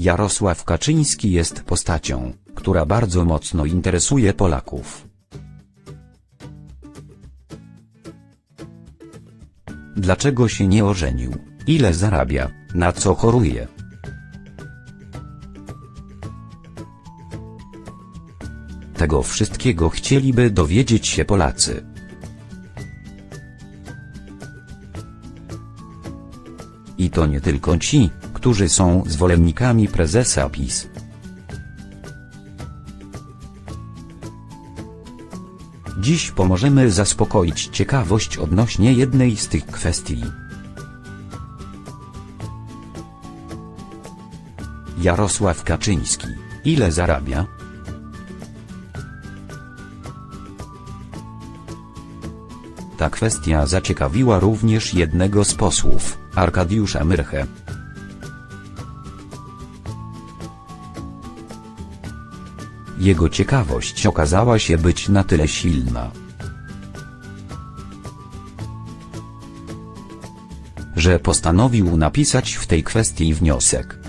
Jarosław Kaczyński jest postacią, która bardzo mocno interesuje Polaków. Dlaczego się nie ożenił? Ile zarabia? Na co choruje? Tego wszystkiego chcieliby dowiedzieć się Polacy. I to nie tylko ci, którzy są zwolennikami prezesa PiS. Dziś pomożemy zaspokoić ciekawość odnośnie jednej z tych kwestii. Jarosław Kaczyński. Ile zarabia? Ta kwestia zaciekawiła również jednego z posłów, Arkadiusza Myrchę. Jego ciekawość okazała się być na tyle silna, że postanowił napisać w tej kwestii wniosek.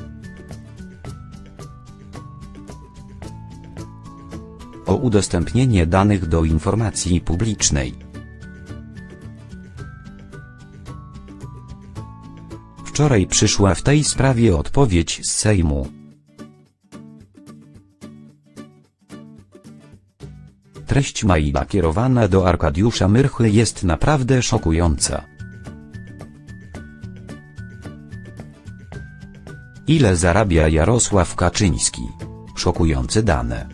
o udostępnienie danych do informacji publicznej. Wczoraj przyszła w tej sprawie odpowiedź z Sejmu. Treść maila kierowana do Arkadiusza Myrchy jest naprawdę szokująca. Ile zarabia Jarosław Kaczyński? Szokujące dane.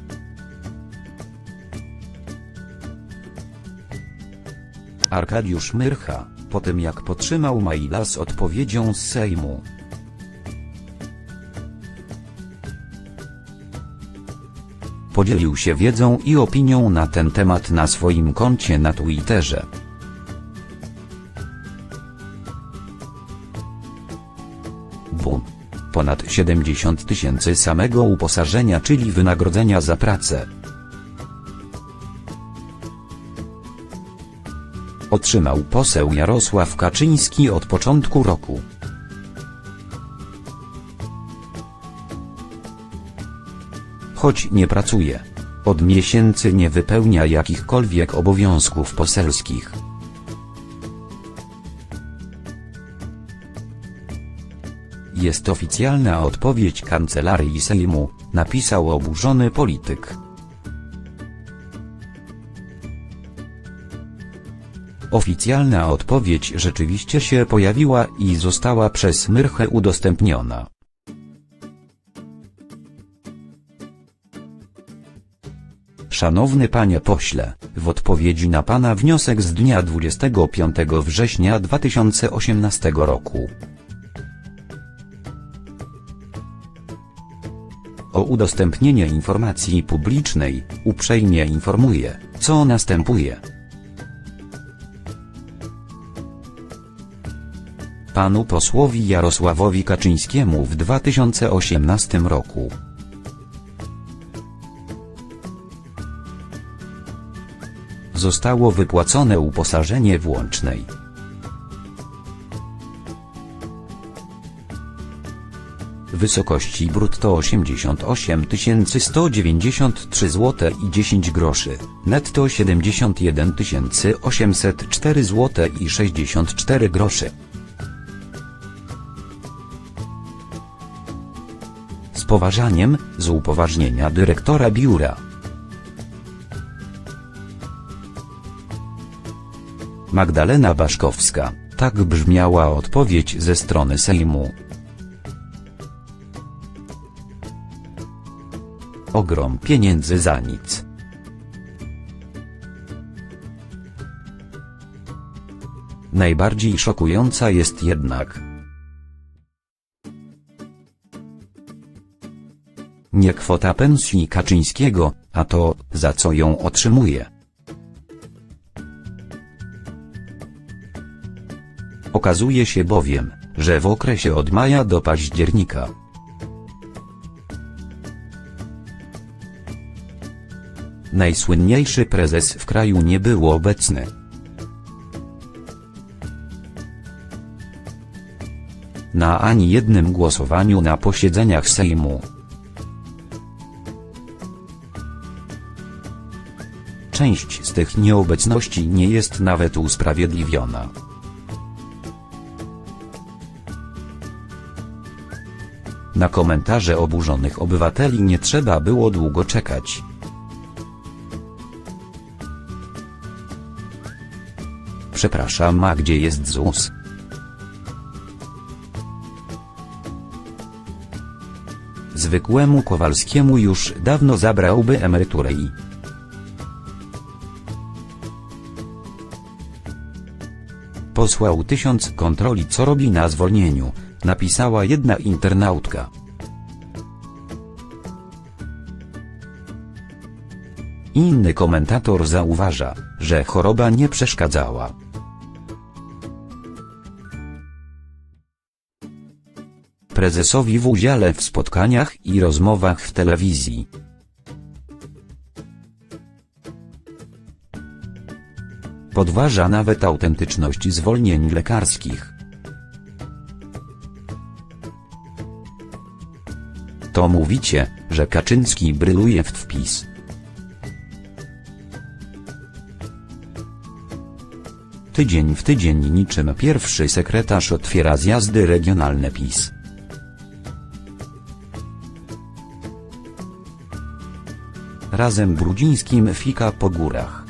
Arkadiusz Myrcha, po tym jak potrzymał maila z odpowiedzią z Sejmu. Podzielił się wiedzą i opinią na ten temat na swoim koncie na Twitterze. Bum. Ponad 70 tysięcy samego uposażenia czyli wynagrodzenia za pracę. otrzymał poseł Jarosław Kaczyński od początku roku. Choć nie pracuje. Od miesięcy nie wypełnia jakichkolwiek obowiązków poselskich. Jest oficjalna odpowiedź kancelarii Sejmu, napisał oburzony polityk. Oficjalna odpowiedź rzeczywiście się pojawiła i została przez Myrchę udostępniona. Szanowny panie pośle, w odpowiedzi na pana wniosek z dnia 25 września 2018 roku o udostępnienie informacji publicznej, uprzejmie informuję, co następuje. panu posłowi Jarosławowi Kaczyńskiemu w 2018 roku. Zostało wypłacone uposażenie włącznej. Wysokości brutto 88 193 zł i 10 groszy, netto 71 804 zł i 64 groszy. Z poważaniem, z upoważnienia dyrektora biura. Magdalena Baszkowska, tak brzmiała odpowiedź ze strony Sejmu. Ogrom pieniędzy za nic. Najbardziej szokująca jest jednak, nie kwota pensji Kaczyńskiego, a to, za co ją otrzymuje. Okazuje się bowiem, że w okresie od maja do października najsłynniejszy prezes w kraju nie był obecny. na ani jednym głosowaniu na posiedzeniach Sejmu. Część z tych nieobecności nie jest nawet usprawiedliwiona. Na komentarze oburzonych obywateli nie trzeba było długo czekać. Przepraszam, a gdzie jest ZUS? Zwykłemu Kowalskiemu już dawno zabrałby emeryturę i posłał tysiąc kontroli co robi na zwolnieniu, napisała jedna internautka. Inny komentator zauważa, że choroba nie przeszkadzała. Prezesowi w udziale w spotkaniach i rozmowach w telewizji. Podważa nawet autentyczność zwolnień lekarskich. To mówicie, że Kaczyński bryluje w wpis. Tydzień w tydzień niczym pierwszy sekretarz otwiera zjazdy regionalne PiS. Razem Brudzińskim fika po górach.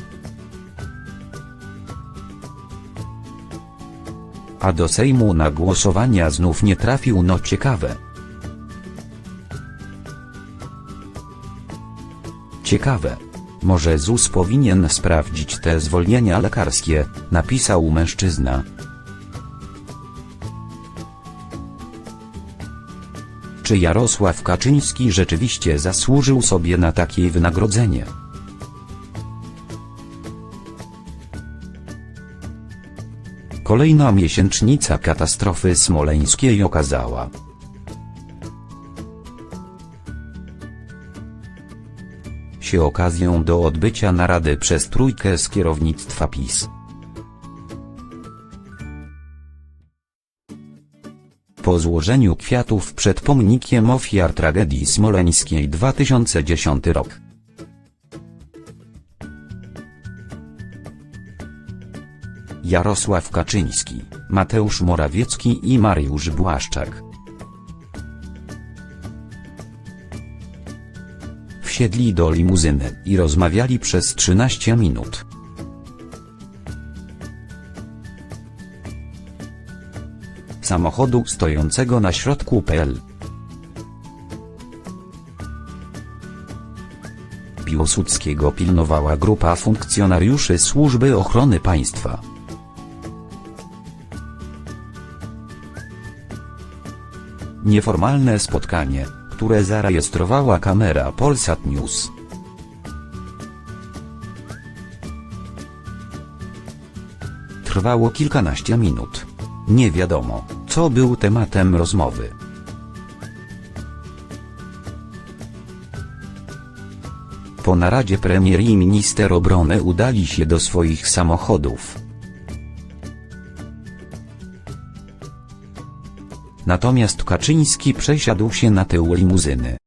A do Sejmu na głosowania znów nie trafił no ciekawe. Ciekawe. Może ZUS powinien sprawdzić te zwolnienia lekarskie, napisał mężczyzna. Czy Jarosław Kaczyński rzeczywiście zasłużył sobie na takie wynagrodzenie? Kolejna miesięcznica katastrofy smoleńskiej okazała, się okazją do odbycia narady przez trójkę z kierownictwa PiS. Po złożeniu kwiatów przed pomnikiem ofiar tragedii smoleńskiej 2010 rok. Jarosław Kaczyński, Mateusz Morawiecki i Mariusz Błaszczak. Wsiedli do limuzyny i rozmawiali przez 13 minut. Samochodu stojącego na środku PL. Piłsudskiego pilnowała grupa funkcjonariuszy Służby Ochrony Państwa. Nieformalne spotkanie, które zarejestrowała kamera Polsat News. Trwało kilkanaście minut. Nie wiadomo, co był tematem rozmowy. Po naradzie premier i minister obrony udali się do swoich samochodów. Natomiast Kaczyński przesiadł się na tył limuzyny.